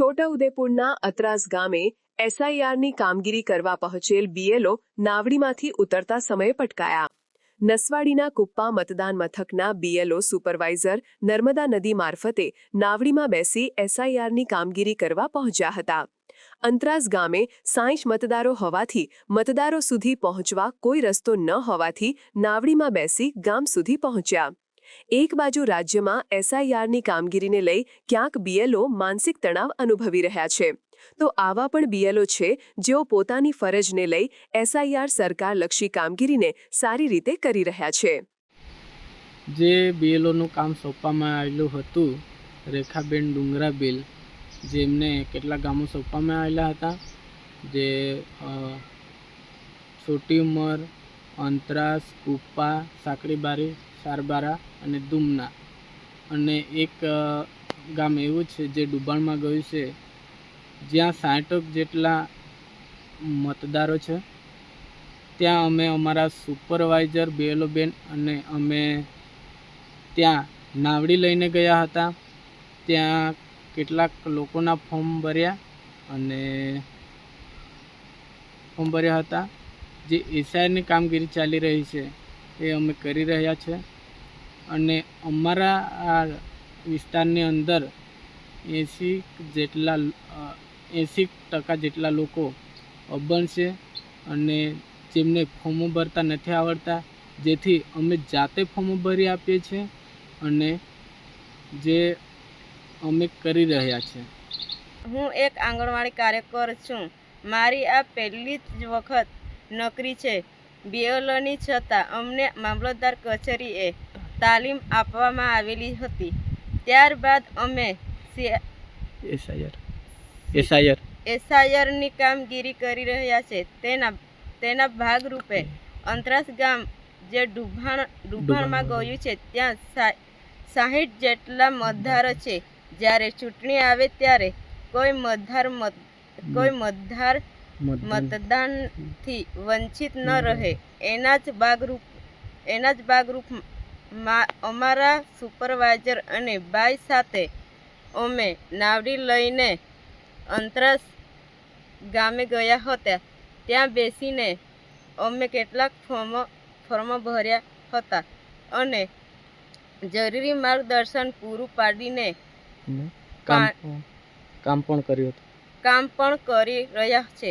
છોટાઉદેપુરના અતરાસ ગામે એસઆઈઆરની કામગીરી કરવા પહોંચેલ બીએલઓ નાવડીમાંથી ઉતરતા સમયે પટકાયા. નસવાડીના કુપ્પા મતદાન મથકના બીએલઓ સુપરવાઇઝર નર્મદા નદી મારફતે નાવડીમાં બેસી એસઆઈઆરની કામગીરી કરવા પહોંચ્યા હતા. અંતરાસ ગામે સાઈઠ મતદારો હોવાથી મતદારો સુધી પહોંચવા કોઈ રસ્તો ન હોવાથી નાવડીમાં બેસી ગામ સુધી પહોંચ્યા. એક બાજુ રાજ્યમાં એસઆઈઆરની કામગીરીને લઈ ક્યાંક બીએલઓ માનસિક તણાવ અનુભવી રહ્યા છે. તો આવા પણ બીએલઓ છે, જેઓ પોતાની ફરજને લઈ એસઆઈઆર સરકારલક્ષી કામગીરીને સારી રીતે કરી રહ્યા છે. જે બીએલઓનું કામ સોંપવામાં આવેલું હતું, રેખાબેન ડુંગરાબેલ જેમને કેટલા ગામો સોંપવામાં આવેલા હતા, જે છોટી ઉંમર, અંતરાસ, કુપ્પા સાંકડીબારી સારબારા અને દુમના. અને એક ગામ એવું છે જે ડુબાણમાં ગયું છે. જ્યાં સાઠક જેટલા મતદારો છે, ત્યાં અમે અમારા સુપરવાઇઝર બેલો બેન અને અમે ત્યાં નાવડી લઈને ગયા હતા. ત્યાં કેટલાક લોકોના ફોર્મ ભર્યા અને ફોર્મ ભર્યા હતા. જે એસઆઈની કામગીરી ચાલી રહી છે. એ અમે કરી રહ્યા છે. અને અમારા આ વિસ્તારની અંદર એંસી જેટલા એંસી ટકા જેટલા લોકો અબન છે અને જેમને ફોર્મો ભરતા નથી આવડતા, જેથી અમે જાતે ફોર્મો ભરી આપીએ છીએ અને જે અમે કરી રહ્યા છે. હું એક આંગણવાડી કાર્યકર છું. મારી આ પહેલી જ વખત નોકરી છે. બીએલઓની છતાં અમને મામલતદાર કચેરીએ તાલીમ આપવામાં આવેલી હતી. ત્યારબાદ અમે એસઆઈઆર. એસઆઈઆર. એસઆઈઆરની કામગીરી કરી રહ્યા છે. તેના તેના ભાગરૂપે અંતરાસ ગામ જે ડુભાણ ડુભાણમાં ગયું છે ત્યાં સાહીઠ જેટલા મતદારો છે. જ્યારે ચૂંટણી આવે ત્યારે કોઈ મતદાર મત કોઈ મતદાર મતદાનથી વંચિત ન રહે. એના જ ભાગરૂપ એના જ ભાગરૂપમાં અમારા સુપરવાઇઝર અને બાઈ સાથે અમે નાવડી લઈને અંતરસ ગામે ગયા હતા. ત્યાં બેસીને અમે કેટલાક ફોર્મો ફોર્મો ભર્યા હતા અને જરૂરી માર્ગદર્શન પૂરું પાડીને કામ પણ કર્યું કામ પણ કરી રહ્યા છે.